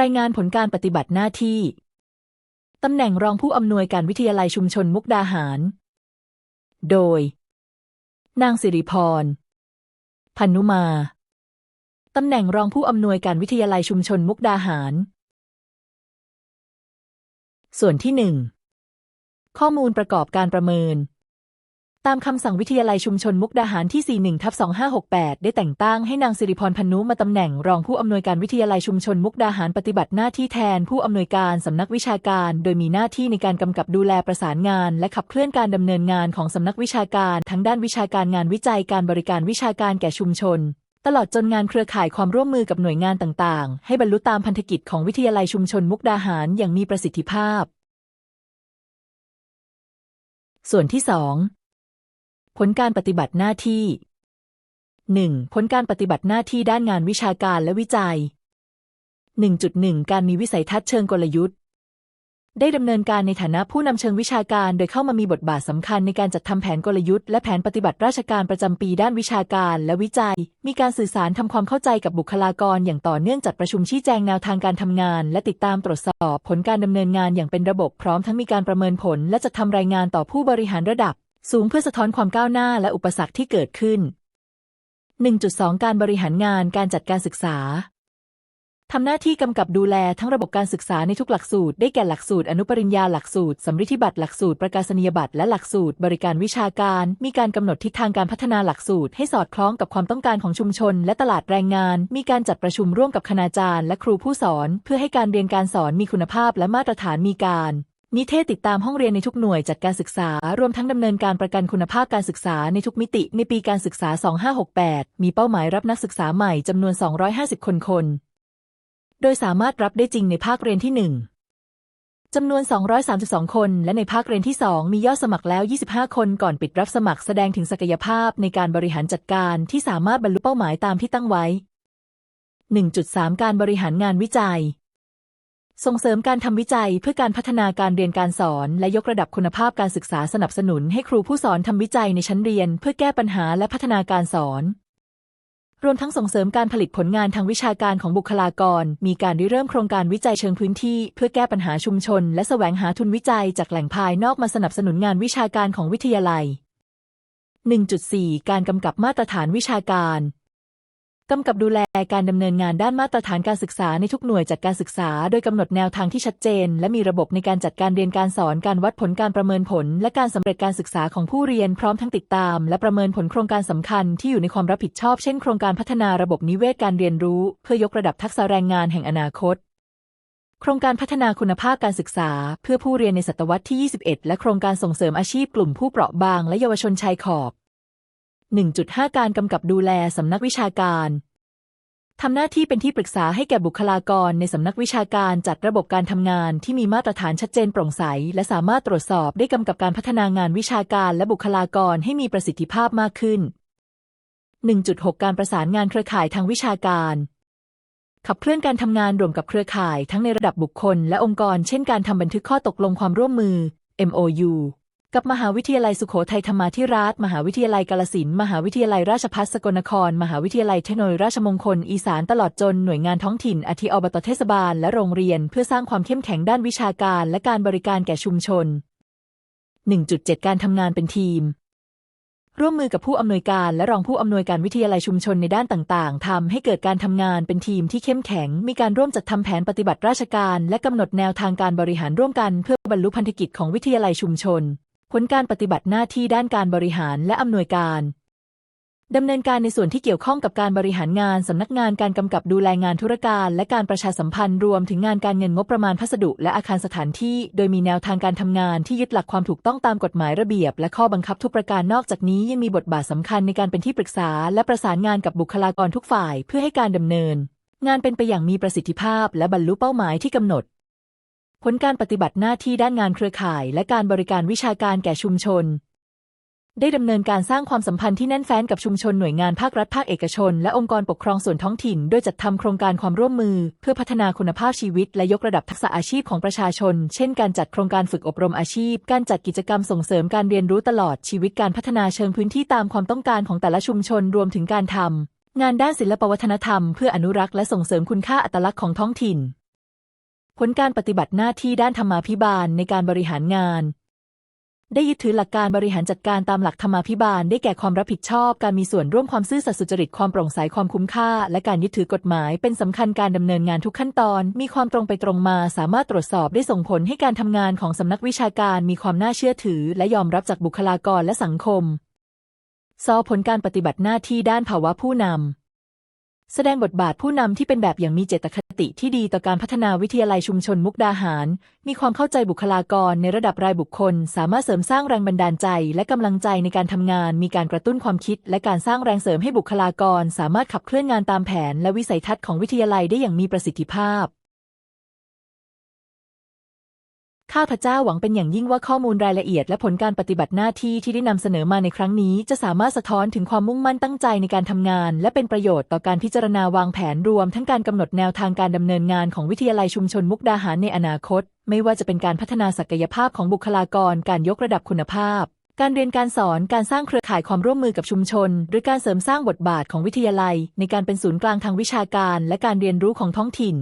รายงานผลการปฏิบัติหน้าที่ ตำแหน่งรองผู้อำนวยการวิทยาลัยชุมชนมุกดาหาร โดย นางสิริพร พันนุมา ตำแหน่งรองผู้อำนวยการวิทยาลัยชุมชนมุกดาหาร ส่วนที่หนึ่งข้อมูลประกอบการประเมิน ตามคำสั่งวิทยาลัยชุมชนมุกดาหารที่ 41ทับ2568 ได้แต่งตั้งให้นางสิริพรพันนุมาตำแหน่งรองผู้อำนวยการวิทยาลัยชุมชนมุกดาหารปฏิบัติหน้าที่แทนผู้อำนวยการสำนักวิชาการ โดยมีหน้าที่ในการกำกับดูแลประสานงาน และขับเคลื่อนการดำเนินงานของสำนักวิชาการ ทั้งด้านวิชาการงานวิจัยการบริการวิชาการแก่ชุมชน ตลอดจนงานเครือข่ายความร่วมมือกับหน่วยงานต่างๆ ให้บรรลุตามพันธกิจของวิทยาลัยชุมชนมุกดาหารอย่างมีประสิทธิภาพ ส่วนที่สอง ผลการปฏิบัติหน้าที่ 1. ผลการปฏิบัติหน้าที่ด้านงานวิชาการและวิจัย 1.1 การมีวิสัยทัศน์เชิงกลยุทธ์ ได้ดำเนินการในฐานะผู้นำเชิงวิชาการ โดยเข้ามามีบทบาทสำคัญในการจัดทำแผนกลยุทธ์และแผนปฏิบัติราชการประจำปีด้านวิชาการและวิจัย มีการสื่อสารทำความเข้าใจกับบุคลากรอย่างต่อเนื่องจัดประชุมชี้แจงแนวทางการทำงาน และติดตามตรวจสอบ ผลการดำเนินงานอย่างเป็นระบบพร้อมทั้งมีการประเมินผล และจัดทำรายงานต่อผู้บริหารระดับ สูงเพื่อสะท้อนความก้าวหน้าและอุปสรรคที่เกิดขึ้น 1.2 การบริหารงานการจัดการศึกษา ทำหน้าที่กำกับดูแลทั้งระบบการศึกษาในทุกหลักสูตร ได้แก่หลักสูตรอนุปริญญาหลักสูตรสำริธิบัตรหลักสูตรประกาศนียบัตรและหลักสูตร บริการวิชาการ มีการกำหนดทิศทางการพัฒนาหลักสูตร ให้สอดคล้องกับความต้องการของชุมชน และตลาดแรงงาน มีการจัดประชุมร่วมกับคณาจารย์ และครูผู้สอน เพื่อให้การเรียนการสอนมีคุณภาพและมาตรฐานมีการ นิเทศติดตามห้องเรียนในทุกหน่วยจัดการศึกษา รวมทั้งดำเนินการประกันคุณภาพการศึกษาในทุกมิติในปีการศึกษา 2568 มีเป้าหมายรับนักศึกษาใหม่จำนวน 250 คนคน โดยสามารถรับได้จริงในภาคเรียนที่ 1จำนวน 232 คน และในภาคเรียนที่ 2 มียอดสมัครแล้ว 25 คนก่อนปิดรับสมัครแสดงถึงศักยภาพในการบริหารจัดการที่สามารถบรรลุเป้าหมายตามที่ตั้งไว้ 1.3 การบริหารงานวิจัย ส่งเสริมการทำวิจัยเพื่อการพัฒนาการเรียนการสอน และยกระดับคุณภาพการศึกษาสนับสนุนให้ครูผู้สอนทำวิจัยในชั้นเรียน เพื่อแก้ปัญหาและพัฒนาการสอน รวมทั้งส่งเสริมการผลิตผลงานทางวิชาการของบุคลากร มีการริเริ่มโครงการวิจัยเชิงพื้นที่ เพื่อแก้ปัญหาชุมชน และแสวงหาทุนวิจัยจากแหล่งภายนอกมาสนับสนุนงานวิชาการของวิทยาลัย 1.4 การกำกับมาตรฐานวิชาการ กำกับดูแลการดำเนินงานด้านมาตรฐานการศึกษาในทุกหน่วยจัดการศึกษา โดยกำหนดแนวทางที่ชัดเจน และมีระบบในการจัดการเรียนการสอนการวัดผลการประเมินผล และการสำเร็จการศึกษาของผู้เรียนพร้อมทั้งติดตาม และประเมินผลโครงการสำคัญที่อยู่ในความรับผิดชอบเช่นโครงการพัฒนาระบบนิเวศการเรียนรู้ เพื่อยกระดับทักษะแรงงานแห่งอนาคต โครงการพัฒนาคุณภาพการศึกษา เพื่อผู้เรียนในศตวรรษที่ 21 และโครงการส่งเสริมอาชีพกลุ่มผู้เปราะบางและเยาวชนชายขอบ 1.5 การกำกับดูแลสำนักวิชาการทำหน้าที่เป็นที่ปรึกษาให้แก่บุคลากรในสำนักวิชาการจัดระบบการทำงานที่มีมาตรฐานชัดเจนโปร่งใส และสามารถตรวจสอบได้กำกับการพัฒนางานวิชาการและบุคลากรให้มีประสิทธิภาพมากขึ้น 1.6 การประสานงานเครือข่ายทางวิชาการ ขับเคลื่อนการทำงานรวมกับเครือข่ายทั้งในระดับบุคคลและองค์กร เช่นการทำบันทึกข้อตกลงความร่วมมือ MOU กับมหาวิทยาลัยสุโขทัยธรรมาธิราช มหาวิทยาลัยกาลสินมหาวิทยาลัยราชภัฏสกลนคร มหาวิทยาลัยเทคโนโลยีราชมงคล อีสานตลอดจนหน่วยงานท้องถิ่นอาทิอบตเทศบาลและโรงเรียน เพื่อสร้างความเข้มแข็งด้านวิชาการ และการบริการแก่ชุมชน 1.7 การทำงานเป็นทีม ร่วมมือกับผู้อำนวยการและรองผู้อำนวยการวิทยาลัยชุมชนในด้านต่างๆทำให้เกิดการทำงานเป็นทีมที่เข้มแข็ง มีการร่วมจัดทำแผนปฏิบัติราชการ และกำหนดแนวทางการบริหารร่วมกัน เพื่อบรรลุพันธกิจของวิทยาลัยชุมชน ผลการปฏิบัติหน้าที่ด้านการบริหารและอำนวยการดำเนินการในส่วนที่เกี่ยวข้องกับการบริหารงานสำนักงานการกำกับดูแลงานธุรการและการประชาสัมพันธ์รวมถึงงานการเงินงบประมาณพัสดุและอาคารสถานที่ โดยมีแนวทางการทำงานที่ยึดหลักความถูกต้องตามกฎหมายระเบียบ และข้อบังคับทุกประการนอกจากนี้ยังมีบทบาทสำคัญในการเป็นที่ปรึกษา และประสานงานกับบุคลากรทุกฝ่าย เพื่อให้การดำเนิน งานเป็นไปอย่างมีประสิทธิภาพ และบรรลุเป้าหมายที่กำหนด ผลการปฏิบัติหน้าที่ด้านงานเครือข่าย และการบริการวิชาการแก่ชุมชน ได้ดำเนินการสร้างความสัมพันธ์ที่แน่นแฟ้นกับชุมชนหน่วยงานภาครัฐภาคเอกชน และองค์กรปกครองส่วนท้องถิ่น โดยจัดทำโครงการความร่วมมือ เพื่อพัฒนาคุณภาพชีวิต และยกระดับทักษะอาชีพของประชาชน เช่น การจัดโครงการฝึกอบรมอาชีพ การจัดกิจกรรมส่งเสริมการเรียนรู้ตลอดชีวิตการพัฒนาเชิงพื้นที่ตามความต้องการของแต่ละชุมชนรวมถึงการทำงานด้านศิลปวัฒนธรรมเพื่ออนุรักษ์และส่งเสริมคุณค่าอัตลักษณ์ของท้องถิ่น ผลการปฏิบัติหน้าที่ด้านธรรมาภิบาลในการบริหารงาน ได้ยึดถือหลักการบริหารจัดการตามหลักธรรมาภิบาล ได้แก่ความรับผิดชอบ การมีส่วนร่วมความซื่อสัตย์สุจริตความโปร่งใสความคุ้มค่า และการยึดถือกฎหมายเป็นสำคัญการดำเนินงานทุกขั้นตอน มีความตรงไปตรงมา สามารถตรวจสอบได้ส่งผลให้การทำงานของสำนักวิชาการมีความน่าเชื่อถือ และยอมรับจากบุคลากรและสังคมซอผลการปฏิบัติหน้าที่ด้านภาวะผู้นำ แสดงบทบาทผู้นำที่เป็นแบบอย่างมีเจตคติที่ดีต่อการพัฒนาวิทยาลัยชุมชนมุกดาหาร มีความเข้าใจบุคลากรในระดับรายบุคคล สามารถเสริมสร้างแรงบันดาลใจ และกำลังใจในการทำงาน มีการกระตุ้นความคิด และการสร้างแรงเสริมให้บุคลากร สามารถขับเคลื่อนงานตามแผน และวิสัยทัศน์ของวิทยาลัยได้อย่างมีประสิทธิภาพ ข้าพเจ้าหวังเป็นอย่างยิ่งว่าข้อมูลรายละเอียดและผลการปฏิบัติหน้าที่ที่ได้นำเสนอมาในครั้งนี้ จะสามารถสะท้อนถึงความมุ่งมั่นตั้งใจในการทำงาน และเป็นประโยชน์ต่อการพิจารณาวางแผนรวม ทั้งการกำหนดแนวทางการดำเนินงานของวิทยาลัยชุมชนมุกดาหารในอนาคต ไม่ว่าจะเป็นการพัฒนาศักยภาพของบุคลากร การยกระดับคุณภาพ การเรียนการสอนการสร้างเครือข่ายความร่วมมือกับชุมชน หรือการเสริมสร้างบทบาทของวิทยาลัย ในการเป็นศูนย์กลางทางวิชาการ และการเรียนรู้ของท้องถิ่น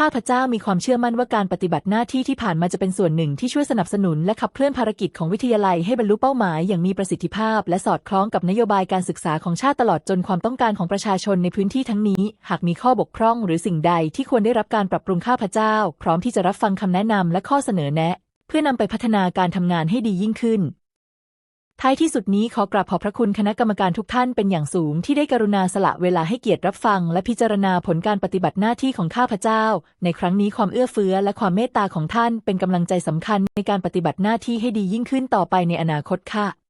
ข้าพเจ้ามีความเชื่อมั่นว่าการปฏิบัติหน้าที่ที่ผ่านมาจะเป็นส่วนหนึ่งที่ช่วยสนับสนุนและขับเคลื่อนภารกิจของวิทยาลัยให้บรรลุเป้าหมายอย่างมีประสิทธิภาพ และสอดคล้องกับนโยบายการศึกษาของชาติตลอดจนความต้องการของประชาชนในพื้นที่ทั้งนี้ หากมีข้อบกพร่องหรือสิ่งใดที่ควรได้รับการปรับปรุงข้าพเจ้า พร้อมที่จะรับฟังคำแนะนำและข้อเสนอแนะ เพื่อนำไปพัฒนาการทำงานให้ดียิ่งขึ้น ท้ายที่สุดนี้ขอกราบขอบพระคุณคณะกรรมการทุกท่านเป็นอย่างสูงที่ได้กรุณาสละเวลาให้เกียรติรับฟัง และพิจารณาผลการปฏิบัติหน้าที่ของข้าพเจ้า ในครั้งนี้ความเอื้อเฟื้อและความเมตตาของท่านเป็นกำลังใจสำคัญในการปฏิบัติหน้าที่ให้ดียิ่งขึ้นต่อไปในอนาคตค่ะ